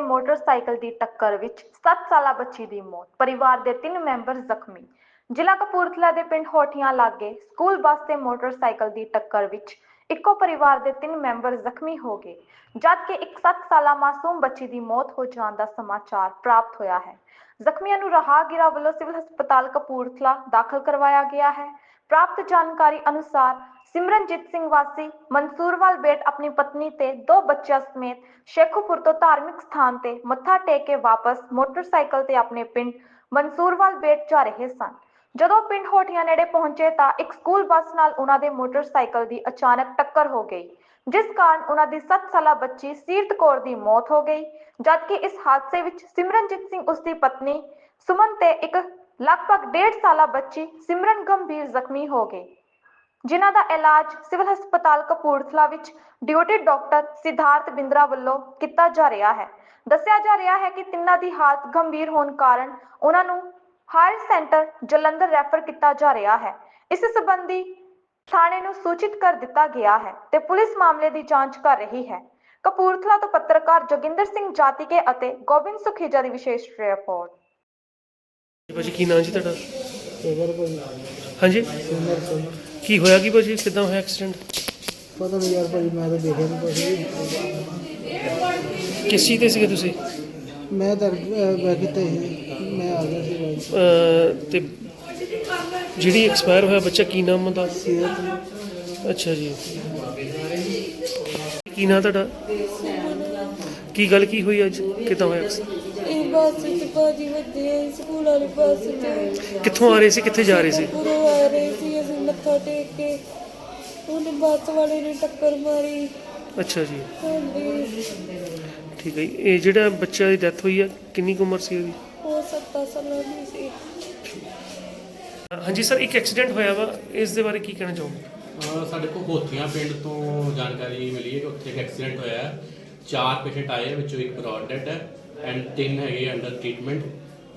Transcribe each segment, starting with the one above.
Motorcycle ਦੀ ਟੱਕਰ ਵਿੱਚ 7 ਸਾਲਾ ਬੱਚੀ ਦੀ ਮੌਤ, ਪਰਿਵਾਰ ਦੇ 3 ਮੈਂਬਰ ਜ਼ਖਮੀ। ਜ਼ਿਲ੍ਹਾ ਕਪੂਰਥਲਾ ਦੇ ਪਿੰਡ ਹੋਠੀਆਂ ਲਾਗੇ ਸਕੂਲ ਬੱਸ ਤੇ ਮੋਟਰਸਾਈਕਲ ਦੀ ਟੱਕਰ ਵਿੱਚ ਇੱਕੋ ਪਰਿਵਾਰ ਦੇ 3 ਮੈਂਬਰ ਜ਼ਖਮੀ ਹੋ ਗਏ, ਜਦਕਿ ਇੱਕ 7 ਸਾਲਾ ਮਾਸੂਮ ਬੱਚੀ ਦੀ ਮੌਤ ਹੋ ਜਾਣ ਦਾ ਸਮਾਚਾਰ ਪ੍ਰਾਪਤ ਹੋਇਆ ਹੈ। ਜ਼ਖਮੀਆਂ ਨੂੰ ਰਾਹਗੀਰਾਂ ਵੱਲੋਂ ਸਿਵਲ ਹਸਪਤਾਲ ਕਪੂਰਥਲਾ ਦਾਖਲ ਕਰਵਾਇਆ ਗਿਆ ਹੈ। ਪ੍ਰਾਪਤ ਜਾਣਕਾਰੀ ਅਨੁਸਾਰ ਸਿਮਰਨਜੀਤ ਸਿੰਘ ਵਾਸੀ ਮਨਸੂਰਵਾਲ ਬੇਟ ਆਪਣੀ ਪਤਨੀ ਤੇ ਦੋ ਬੱਚਿਆਂ ਸਮੇਤ ਸ਼ੇਖੂਪੁਰ ਤੋਂ ਧਾਰਮਿਕ ਸਥਾਨ ਤੇ ਮੱਥਾ ਟੇਕ ਕੇ ਵਾਪਸ ਮੋਟਰਸਾਈਕਲ ਤੇ ਆਪਣੇ ਪਿੰਡ ਮਨਸੂਰਵਾਲ ਬੇਟ ਜਾ ਰਹੇ ਸਨ। ਜਦੋਂ ਪਿੰਡ ਹੋਠੀਆਂ ਨੇੜੇ ਪਹੁੰਚੇ ਤਾਂ ਇੱਕ ਸਕੂਲ ਬੱਸ ਨਾਲ ਉਹਨਾਂ ਦੇ ਮੋਟਰਸਾਈਕਲ ਦੀ ਅਚਾਨਕ ਟੱਕਰ ਹੋ ਗਈ, ਜਿਸ ਕਾਰਨ ਉਹਨਾਂ ਦੀ 7 ਸਾਲਾ ਬੱਚੀ ਸੀਰਤ ਕੌਰ ਦੀ ਮੌਤ ਹੋ ਗਈ, ਜਦਕਿ ਇਸ ਹਾਦਸੇ ਵਿੱਚ ਸਿਮਰਨਜੀਤ ਸਿੰਘ ਉਸ ਦੀ ਪਤਨੀ ਸੁਮਨ ਤੇ ਇੱਕ ਲਗਭਗ 1.5 ਸਾਲਾ ਬੱਚੀ ਸਿਮਰਨ ਗੰਭੀਰ ਜ਼ਖਮੀ ਹੋ ਗਈ। ਜਿਨ੍ਹਾਂ ਦਾ ਇਲਾਜ ਸਿਵਲ ਹਸਪਤਾਲ ਕਪੂਰਥਲਾ ਵਿੱਚ ਡਿਊਟੀ ਡਾਕਟਰ ਸਿਧਾਰਥ ਬਿੰਦਰਾ ਵੱਲੋਂ ਕੀਤਾ ਜਾ ਰਿਹਾ ਹੈ। ਦੱਸਿਆ ਜਾ ਰਿਹਾ ਹੈ ਕਿ ਤਿੰਨਾਂ ਦੀ ਹਾਲਤ ਗੰਭੀਰ ਹੋਣ ਕਾਰਨ ਉਹਨਾਂ ਨੂੰ ਹਾਇਰ ਸੈਂਟਰ ਜਲੰਧਰ ਰੈਫਰ ਕੀਤਾ ਜਾ ਰਿਹਾ ਹੈ। ਇਸ ਸੰਬੰਧੀ ਥਾਣੇ ਨੂੰ ਸੂਚਿਤ ਕਰ ਦਿੱਤਾ ਗਿਆ ਹੈ ਤੇ ਪੁਲਿਸ ਮਾਮਲੇ ਦੀ ਜਾਂਚ ਕਰ ਰਹੀ ਹੈ। ਕਪੂਰਥਲਾ ਤੋਂ ਪੱਤਰਕਾਰ ਜੋਗਿੰਦਰ ਸਿੰਘ ਜਾਤੀਕੇ ਅਤੇ ਗੋਬਿੰਦ ਸੁਖੀਜਾ ਦੀ ਵਿਸ਼ੇਸ਼ ਰਿਪੋਰਟ। ਜੀ ਭਾਜੀ, ਕੀ ਨਾਂ ਜੀ ਤੁਹਾਡਾ? ਹਾਂਜੀ? ਸਿਮਰ ਕੀ ਹੋਇਆ ਕੀ ਭਾਜੀ? ਕਿਦਾਂ ਹੋਇਆ ਐਕਸੀਡੈਂਟ ਪਤਾ ਨਹੀਂ ਯਾਰ ਭਾਈ ਮੈਂ ਤਾਂ ਦੇਖਿਆ ਨਹੀਂ ਕੁਛ ਕਿਸ ਚੀਜ਼ ਤੇ ਸੀਗੇ ਤੁਸੀਂ? ਮੈਂ ਤਾਂ ਬੈ ਕਿਤੇ ਮੈਂ ਆ ਗਿਆ ਸੀ ਅਹ, ਤੇ ਜਿਹੜੀ ਐਕਸਪਾਇਰ ਹੋਇਆ ਬੱਚਾ ਕੀ ਨਾਮ ਉਹਦਾ? ਸਿਹਤ। ਅੱਛਾ ਜੀ। ਕੀ ਨਾਂ ਤੁਹਾਡਾ? ਕੀ ਗੱਲ ਕੀ ਹੋਈ ਅੱਜ? ਕਿਦਾਂ ਹੋਇਆ? accident? ਬੱਸ ਚ ਭਾਜੀ ਵੱਜੇ ਸਕੂਲ ਵਾਲੀ ਬੱਸ ਚ। ਕਿੱਥੋਂ ਆ ਰਹੇ ਸੀ ਕਿੱਥੇ ਜਾ ਰਹੇ ਸੀ? ਪੂਰੋਂ ਆ ਰਹੇ ਸੀ ਅਸੀਂ ਮੱਥਾ ਟੇਕ ਕੇ। ਉਹਨੇ ਬੱਸ ਵਾਲੇ ਨੇ ਟੱਕਰ ਮਾਰੀ। ਅੱਛਾ ਜੀ। ਹਾਂਜੀ। ਠੀਕ ਹੈ ਜੀ। ਇਹ ਜਿਹੜਾ ਬੱਚਾ ਦੀ ਡੈਥ ਹੋਈ ਆ ਕਿੰਨੀ ਕੁ ਉਮਰ ਸੀ ਉਹਦੀ? ਉਹ ਸੱਤਾਂ ਸਾਲਾਂ ਦੀ ਸੀ। ਹਾਂਜੀ ਸਰ ਇੱਕ ਐਕਸੀਡੈਂਟ ਹੋਇਆ ਵਾ ਇਸ ਦੇ ਬਾਰੇ ਕੀ ਕਹਿਣਾ ਚਾਹੋਗੇ? ਅਹ ਸਾਡੇ ਕੋਲ ਹੋਥੀਆਂ ਪਿੰਡ ਤੋਂ ਜਾਣਕਾਰੀ ਮਿਲੀ ਹੈ ਕਿ ਉੱਥੇ ਇੱਕ ਐਕਸੀਡੈਂਟ ਹੋਇਆ ਹੈ। ਚਾਰ ਪੇਸ਼ੈਂਟ ਆਏ ਹੈ ਵਿੱਚੋਂ ਇੱਕ ਬ੍ਰੌਡ ਡੈਡ ਹੈ। ਐਂਡ ਤਿੰਨ ਹੈਗੇ ਅੰਡਰ ਟ੍ਰੀਟਮੈਂਟ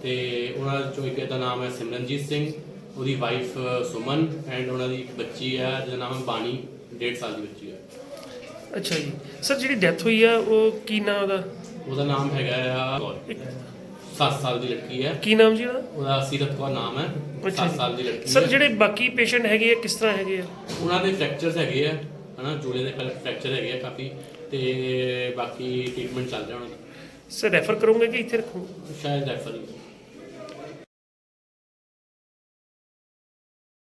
ਤੇ ਉਹਨਾਂ ਚੋਂ ਇੱਕ ਦਾ ਨਾਮ ਹੈ ਸਿਮਰਨਜੀਤ ਸਿੰਘ ਉਹਦੀ ਵਾਈਫ ਸੁਮਨ ਐਂਡ ਉਹਨਾਂ ਦੀ ਇੱਕ ਬੱਚੀ ਹੈ ਜਿਹਦਾ ਨਾਮ ਹੈ ਬਾਣੀ 1.5 ਸਾਲ ਦੀ ਬੱਚੀ ਹੈ। ਅੱਛਾ ਜੀ। ਸਰ ਜਿਹੜੀ ਡੈਥ ਹੋਈ ਆ ਉਹ ਕੀ ਨਾਮ ਉਹਦਾ? ਉਹਦਾ ਨਾਮ ਹੈਗਾ ਆ 7 ਸਾਲ ਦੀ ਲੜਕੀ ਹੈ। ਕੀ ਨਾਮ ਜੀ ਉਹਦਾ? ਉਹਦਾ ਸੀਰਤ ਕੌਰ ਨਾਮ ਹੈ। ਅੱਛਾ 7 ਜੀ। ਸਾਲ ਦੀ ਲੜਕੀ ਸਰ ਜਿਹੜੇ ਬਾਕੀ ਪੇਸ਼ੈਂਟ ਹੈਗੇ ਆ ਕਿਸ ਤਰ੍ਹਾਂ ਹੈਗੇ ਆ? ਉਹਨਾਂ ਦੇ ਫ੍ਰੈਕਚਰਸ ਹੈਗੇ ਆ ਹਨਾ ਜੂਲੇ ਦੇ ਫ੍ਰੈਕਚਰ ਹੈਗੇ ਆ ਕਾਫੀ ਤੇ ਬਾਕੀ ਟ੍ਰੀਟਮੈਂਟ ਚੱਲ ਰਿਹਾ ਉਹਨਾਂ ਦਾ। ਸਰ ਰੈਫਰ ਕਰੋਗੇ ਕਿ ਇੱਥੇ ਰੱਖੋ ਸ਼ਾਇਦ ਰੈਫਰ